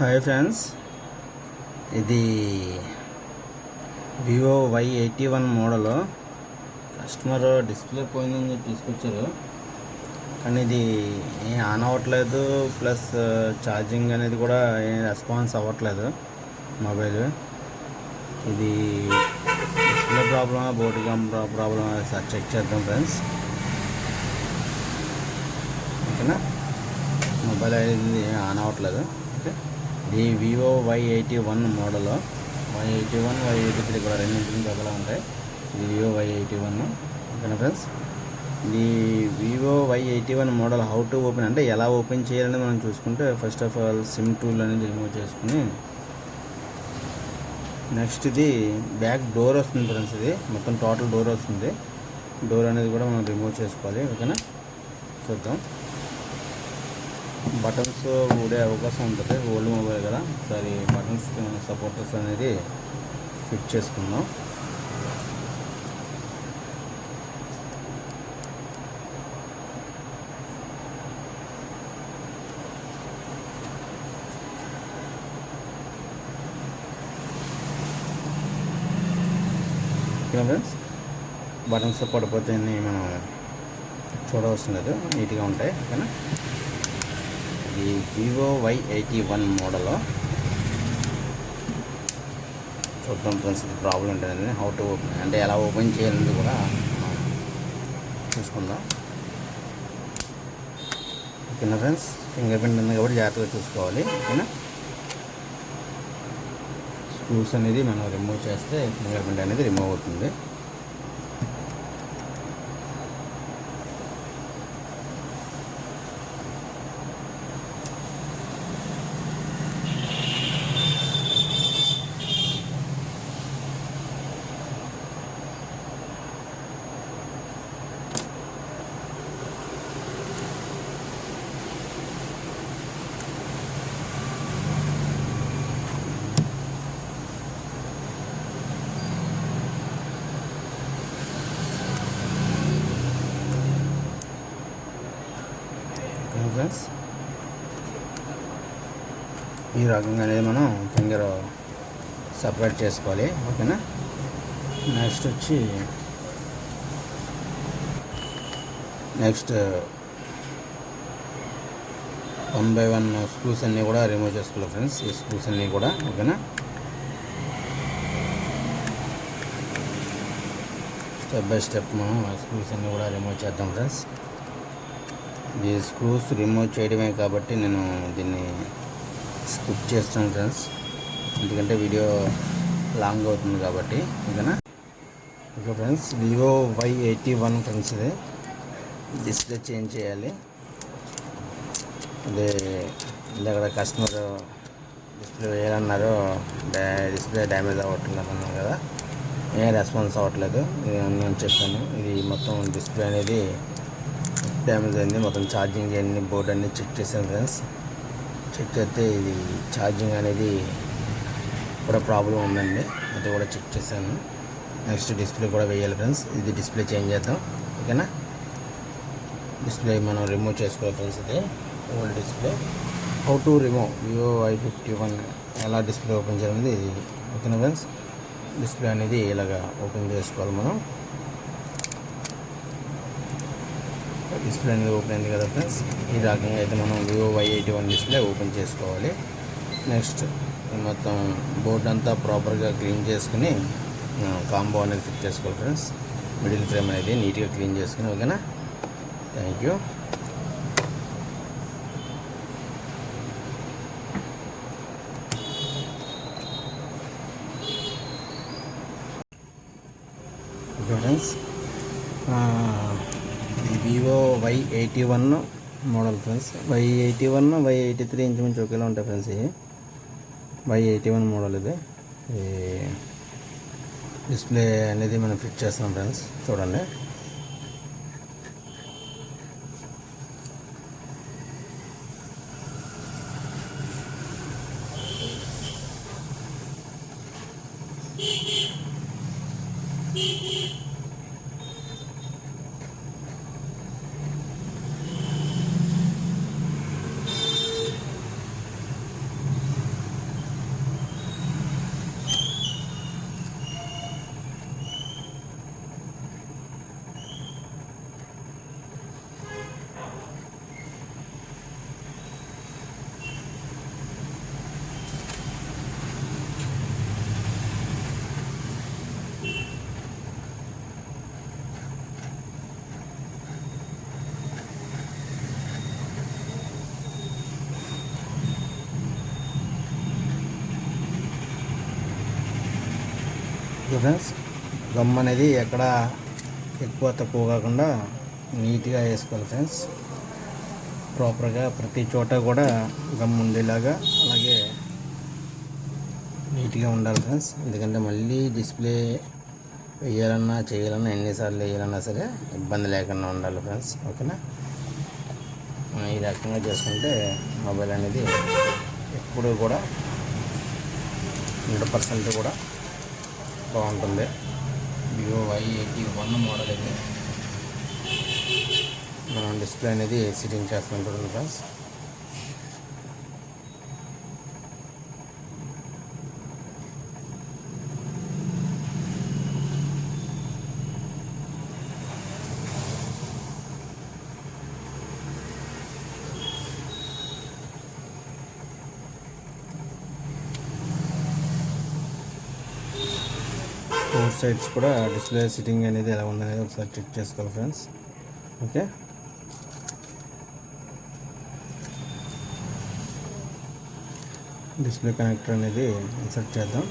Hi friends. ఇది Vivo Y eighty one model customer display పోయిందని చెప్పి తీసుకొచ్చారు. కానీ ఇది ఏం ఆన్ అవ్వట్లేదు. ప్లస్ ఛార్జింగ్ uh, అనేది కూడా ఏం రెస్పాన్స్ అవ్వట్లేదు మొబైల్ ఇది డిస్ప్లే ప్రాబ్లమా బోర్డు ప్రాబ్లమా సార్ చెక్ చేద్దాం ఫ్రెండ్స్ ఓకేనా? మొబైల్ అనేది ఆన్ అవ్వట్లేదు. ఓకే ఇది Vivo Y eighty one model. Y eighty one Y eighty three కూడా రెండింటిని దగ్గర ఉంటాయి. ఇది వివో వై ఎయిటీ వన్ ఓకేనా ఫ్రెండ్స్? ఇది Vivo Y eighty one model how to open అంటే ఎలా ఓపెన్ చేయాలని మనం చూసుకుంటే first of all SIM tool అనేది రిమూవ్ చేసుకుని నెక్స్ట్ ఇది బ్యాక్ డోర్ వస్తుంది ఫ్రెండ్స్ ఇది. మొత్తం టోటల్ డోర్ వస్తుంది. డోర్ అనేది కూడా మనం రిమూవ్ చేసుకోవాలి. ఓకేనా? చూద్దాం. బటన్స్ ఊడే అవకాశం ఉంటుంది. ఓల్డ్ మొబైల్ కదా. సరే బటన్స్కి మన సపోర్టర్స్ అనేది ఫిట్ చేసుకుందాం. ఫ్రెండ్స్ బటన్స్ పడిపోతే మనం చూడవలసిన లేదు. నీట్గా ఉంటాయి. ఓకేనా? ఇది Vivo Y eighty one model చూద్దాం ఫ్రెండ్స్ ఇది ప్రాబ్లం ఉంటుంది హౌ టు ఓపెన్ అంటే ఎలా ఓపెన్ చేయాలని కూడా మనం చూసుకుందాం. ఓకేనా ఫ్రెండ్స్? ఫింగర్ ప్రింట్ ఉంది కాబట్టి జాగ్రత్తగా చూసుకోవాలి. ఓకేనా? స్క్రూస్ అనేది మనం రిమూవ్ చేస్తే ఫింగర్ ప్రింట్ అనేది రిమూవ్ అవుతుంది ఓకే ఫ్రెండ్స్ ఈ రకంగా అనేది మనం ఫింగర్ సపరేట్ చేసుకోవాలి ఓకేనా? నెక్స్ట్ వచ్చి next one by one screws అన్నీ కూడా రిమూవ్ చేసుకోవాలి ఫ్రెండ్స్ ఈ స్క్రూస్ అన్నీ కూడా ఓకేనా? స్టెప్ బై స్టెప్ మనం స్క్రూస్ అన్నీ కూడా రిమూవ్ చేద్దాం ఫ్రెండ్స్ ఈ స్క్రూస్ రిమూవ్ చేయడమే కాబట్టి నేను దీన్ని స్కిప్ చేస్తాను ఫ్రెండ్స్. ఎందుకంటే వీడియో లాంగ్ అవుతుంది కాబట్టి ఓకేనా? Okay friends Vivo Y eighty one friends ఇది. డిస్ప్లే చేంజ్ చేయాలి. అదే అక్కడ కస్టమర్ డిస్ప్లే వేయాలన్నారు డా- డిస్ప్లే డ్యామేజ్ అవ్వట్లేదు అన్నారు కదా. ఏం రెస్పాన్స్ అవ్వట్లేదు. నేను చెప్పాను. ఇది మొత్తం డిస్ప్లే అనేది డ్యామేజ్ అయింది. మొత్తం ఛార్జింగ్ అన్ని బోర్డ్ అన్ని చెక్ చేశాను ఫ్రెండ్స్. చెక్ చేస్తే ఇది ఛార్జింగ్ అనేది కూడా ప్రాబ్లం ఉందండి. అది కూడా చెక్ చేశాను. నెక్స్ట్ డిస్ప్లే కూడా వేయాలి ఫ్రెండ్స్. ఇది డిస్ప్లే చేంజ్ చేద్దాం. ఓకేనా? డిస్ప్లే మనం రిమూవ్ చేసుకోవాలి ఫ్రెండ్స్ ఇది. Old display. How to remove? Vivo I fifty one ఎలా డిస్ప్లే ఓపెన్ చేయాలనేది ఇది. ఓకేనా ఫ్రెండ్స్? డిస్ప్లే అనేది ఇలాగా ఓపెన్ చేసుకోవాలి మనం. డిస్ప్లే అనేది ఓపెన్ అయింది కదా ఫ్రెండ్స్? ఈ రకంగా అయితే మనం Vivo Y eighty one display open చేసుకోవాలి. నెక్స్ట్ మొత్తం బోర్డు అంతా ప్రాపర్గా క్లీన్ చేసుకుని కాంబో అనేది ఫిట్ చేసుకోవాలి ఫ్రెండ్స్. మిడిల్ ఫ్రేమ్ అనేది నీట్గా క్లీన్ చేసుకుని ఓకేనా? థ్యాంక్ యూ ఫ్రెండ్స్ ఇది Vivo Y eighty one model friends Y eighty one Y eighty three ఇంచుమించు ఒకేలా ఉంటాయి ఫ్రెండ్స్ ఇవి. వై ఎయిటీ వన్ మోడల్ ఇది. డిస్ప్లే అనేది మనం ఫిట్ చేస్తున్నాం ఫ్రెండ్స్ చూడండి. Okay friends. గమ్ అనేది ఎక్కడ ఎక్కువ తక్కువ కాకుండా నీట్గా వేసుకోవాలి ఫ్రెండ్స్. ప్రాపర్గా ప్రతి చోట కూడా గమ్ ఉండేలాగా అలాగే నీట్గా ఉండాలి ఫ్రెండ్స్. ఎందుకంటే మళ్ళీ డిస్ప్లే వేయాలన్నా చేయాలన్నా ఎన్నిసార్లు వేయాలన్నా సరే ఇబ్బంది లేకుండా ఉండాలి ఫ్రెండ్స్. ఓకేనా? మనం ఈ రకంగా చేసుకుంటే మొబైల్ అనేది ఎప్పుడు కూడా హండ్రెడ్ పర్సెంట్ కూడా బాగుంటుంది. Vivo Y eighty one model అయితే మనం డిస్ప్లే అనేది సిట్టింగ్ చేస్తుంటుంది ఫ్రెండ్స్ ఫోర్ సైడ్స్ కూడా డిస్ప్లే సిట్టింగ్ అనేది ఎలా ఉందనేది ఒకసారి చెక్ చేసుకోవాలి ఫ్రెండ్స్ ఓకే డిస్ప్లే కనెక్టర్ అనేది ఇన్సర్ట్ చేద్దాం.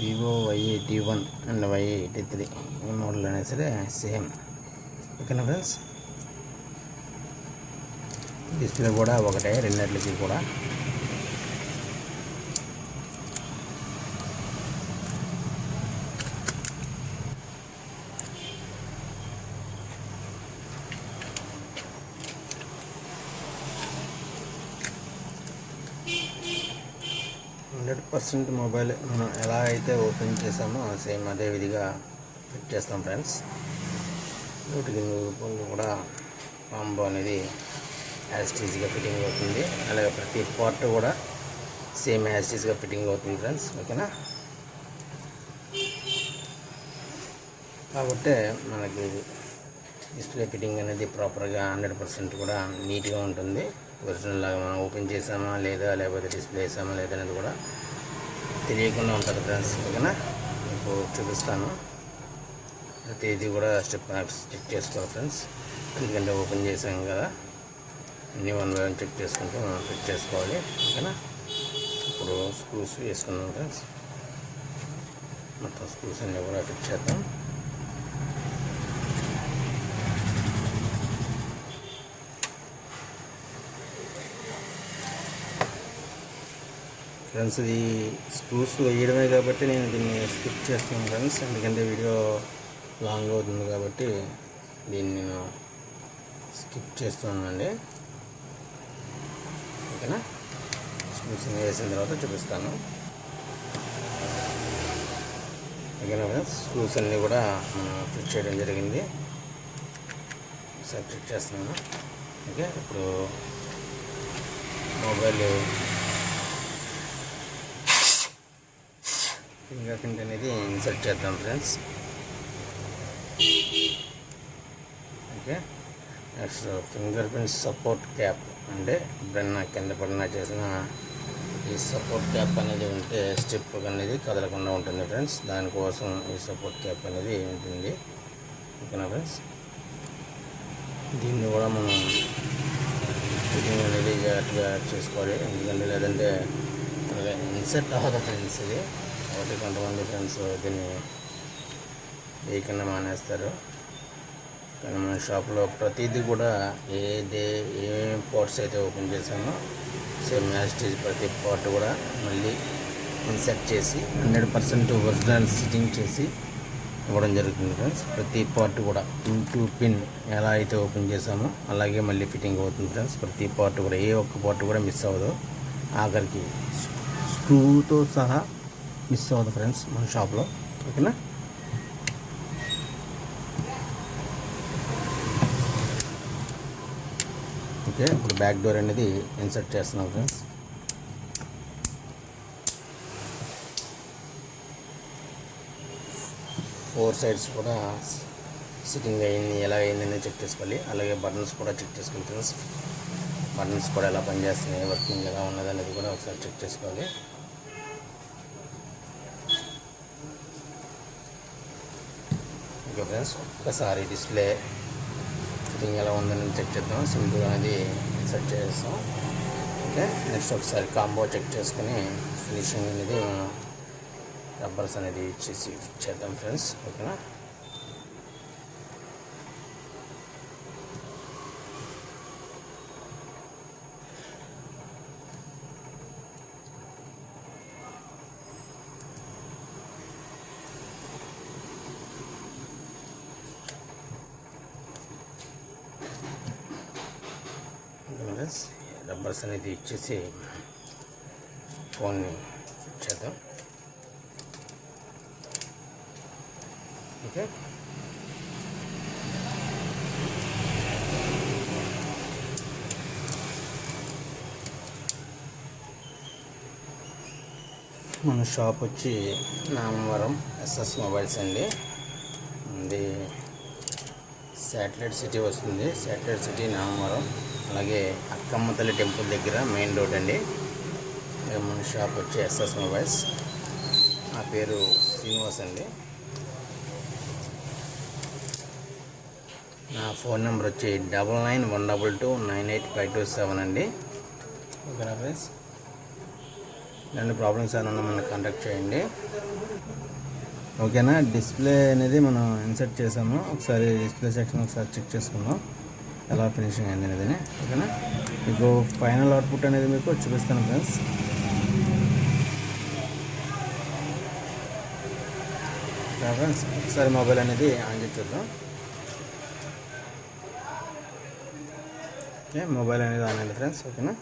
Vivo Y eighty one and Y eighty three ఈ మోడల్ అయినా సరే సేమ్ ఓకేనా ఫ్రెండ్స్ డిస్ప్లే కూడా ఒకటే రెండింటికి కూడా. హండ్రెడ్ పర్సెంట్ మొబైల్ మనం ఎలా అయితే ఓపెన్ చేసామో సేమ్ అదే విధిగా ఫిట్ చేస్తాం ఫ్రెండ్స్. నూటికి నూరు రూపాయలు కూడా కాంబో అనేది యాస్టీజ్గా ఫిట్టింగ్ అవుతుంది. అలాగే ప్రతి పార్ట్ కూడా సేమ్ యాస్టీజ్గా ఫిట్టింగ్ అవుతుంది ఫ్రెండ్స్ ఓకేనా కాబట్టి మనకి డిస్ప్లే ఫిట్టింగ్ అనేది ప్రాపర్గా హండ్రెడ్ పర్సెంట్ కూడా నీట్గా ఉంటుంది. ఒరిజినల్ లాగా మనం ఓపెన్ చేసామా లేదా లేకపోతే డిస్ప్లే వేసామా లేదా అనేది కూడా తెలియకుండా ఉంటుంది ఫ్రెండ్స్ ఓకేనా మీకు చూపిస్తాను. ప్రతిదీ కూడా స్టెప్ చెక్ చేసుకోవాలి ఫ్రెండ్స్ ఎందుకంటే ఓపెన్ చేసాం కదా. అన్నీ వన్ బై వన్ చెక్ చేసుకుంటూ మనం ఫిట్ చేసుకోవాలి. ఓకేనా? ఇప్పుడు స్క్రూస్ వేసుకున్నాం ఫ్రెండ్స్. మొత్తం స్క్రూస్ అన్నీ కూడా ఫిట్ చేద్దాం. ఫ్రెండ్స్ ఇది స్క్రూస్ వేయడమే కాబట్టి నేను దీన్ని స్కిప్ చేస్తున్నాను ఫ్రెండ్స్. ఎందుకంటే వీడియో లాంగ్ అవుతుంది కాబట్టి దీన్ని నేను స్కిప్ చేస్తున్నానండి. ఓకేనా? స్క్రూస్ వేసిన తర్వాత చూపిస్తాను. ఓకేనా ఫ్రెండ్స్ స్క్రూస్ అన్నీ కూడా మనం ఫిట్ చేయడం జరిగింది. ఒకసారి ఫిట్ చేస్తున్నాను. ఓకే ఇప్పుడు మొబైల్ ఫింగర్ ప్రింట్ అనేది ఇన్సర్ట్ చేద్దాం friends. Okay. Next finger print support cap అంటే ఎప్పుడన్నా కింద పడినా చేసిన ఈ సపోర్ట్ క్యాప్ అనేది ఉంటే స్ట్రిప్ అనేది కదలకుండా ఉంటుంది ఫ్రెండ్స్ దానికోసం ఈ సపోర్ట్ క్యాప్ అనేది ఉంటుంది. ఓకేనా ఫ్రెండ్స్ దీన్ని కూడా మనం ఫిట్టింగ్ అనేది జాగ్రత్తగా చేసుకోవాలి. ఎందుకంటే లేదంటే ఇన్సెట్ అవ్వదు ఫ్రెండ్స్ ఇది. కాబట్టి కొంతమంది ఫ్రెండ్స్ దీన్ని వేయకుండా మానేస్తారు. కానీ మన షాప్లో ప్రతిదీ కూడా ఏ ఏమేమి పార్ట్స్ అయితే ఓపెన్ చేసామో సేమ్ యాస్టేజ్ ప్రతి పార్ట్ కూడా మళ్ళీ ఇన్సెట్ చేసి హండ్రెడ్ పర్సెంట్ ఒరిజినల్ సిట్టింగ్ చేసి ఇవ్వడం జరుగుతుంది ఫ్రెండ్స్. ప్రతి పార్ట్ కూడా పిన్ టు పిన్ ఎలా అయితే ఓపెన్ చేసామో అలాగే మళ్ళీ ఫిట్టింగ్ అవుతుంది ఫ్రెండ్స్. ప్రతి పార్ట్ కూడా ఏ ఒక్క పార్ట్ కూడా మిస్ అవ్వదు. ఆఖరికి స్క్రూతో సహా మిస్ అవ్వదు ఫ్రెండ్స్ మన షాప్లో. ఓకేనా ఓకే ఇప్పుడు బ్యాక్ డోర్ అనేది ఇన్సర్ట్ చేస్తున్నాం ఫ్రెండ్స్. ఫోర్ సైడ్స్ కూడా సిట్టింగ్ అయింది ఎలా అయిందని చెక్ చేసుకోవాలి. అలాగే బటన్స్ కూడా చెక్ చేసుకోవాలి ఫ్రెండ్స్. బటన్స్ కూడా ఎలా పనిచేస్తున్నాయి వర్కింగ్ ఎలా ఉన్నది అనేది కూడా ఒకసారి చెక్ చేసుకోవాలి. ఓకే ఫ్రెండ్స్ ఒక్కసారి డిస్ప్లే సిట్టింగ్ ఎలా ఉందని చెక్ చేద్దాం. సింపుల్ అనేది సెట్ చేస్తాం ఓకే నెక్స్ట్ ఒకసారి కాంబో చెక్ చేసుకుని ఫినిషింగ్ అనేది రబ్బర్స్ అనేది ఇచ్చేసి చేద్దాం ఫ్రెండ్స్ ఓకేనా ఫ్రెండ్స్ నెంబర్స్ అనేది ఇచ్చేసి ఫోన్ని చేద్దాం. ఓకే. మన షాప్ వచ్చి నామవరం ఎస్ఎస్ మొబైల్స్ అండి. ఇది శాటిలైట్ సిటీ వస్తుంది. Satellite city Namavaram. అలాగే కమ్మతల్లి టెంపుల్ దగ్గర మెయిన్ రోడ్ అండి. మన షాప్ వచ్చి ఎస్ఎస్ మొబైల్స్. నా పేరు శ్రీనివాస్ అండి. నా ఫోన్ నెంబర్ వచ్చి double nine one double two nine eight five two seven అండి. ఓకేనా ఫ్రెండ్స్? రెండు ప్రాబ్లమ్స్ ఏమైనా మనం కాంటాక్ట్ చేయండి. ఓకేనా? డిస్ప్లే అనేది మనం ఇన్సర్ట్ చేసాము. ఒకసారి డిస్ప్లే సెక్షన్ ఒకసారి చెక్ చేసుకుందాం. ఎలా ఫినిషింగ్ అయింది అనేది ఓకేనా? మీకు ఫైనల్ అవుట్పుట్ అనేది మీకు చూపిస్తాను ఫ్రెండ్స్ ఫ్రెండ్స్ ఒకసారి మొబైల్ అనేది ఆన్ చేసి చూద్దాం. ఓకే మొబైల్ అనేది ఆన్ అయింది ఫ్రెండ్స్ ఓకేనా?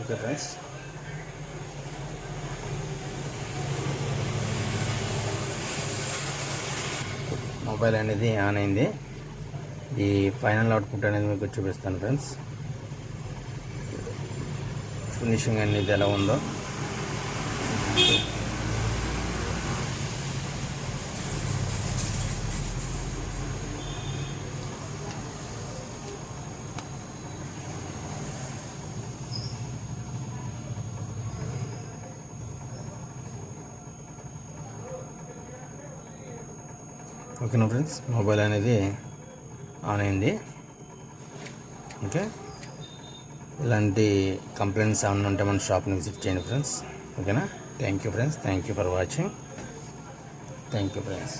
ఓకే ఫ్రెండ్స్ మొబైల్ అనేది ఆన్ అయింది. ఈ ఫైనల్ అవుట్పుట్ అనేది మీకు చూపిస్తాను ఫ్రెండ్స్ ఫినిషింగ్ అనేది ఎలా ఉందో. ఓకేనా ఫ్రెండ్స్? మొబైల్ అనేది ఆన్ అయింది. ఓకే. ఇలాంటి కంప్లైంట్స్ ఏమైనా ఉంటే మన షాప్ని విజిట్ చేయండి ఫ్రెండ్స్. ఓకేనా? Thank you friends. Thank you for watching. Thank you friends.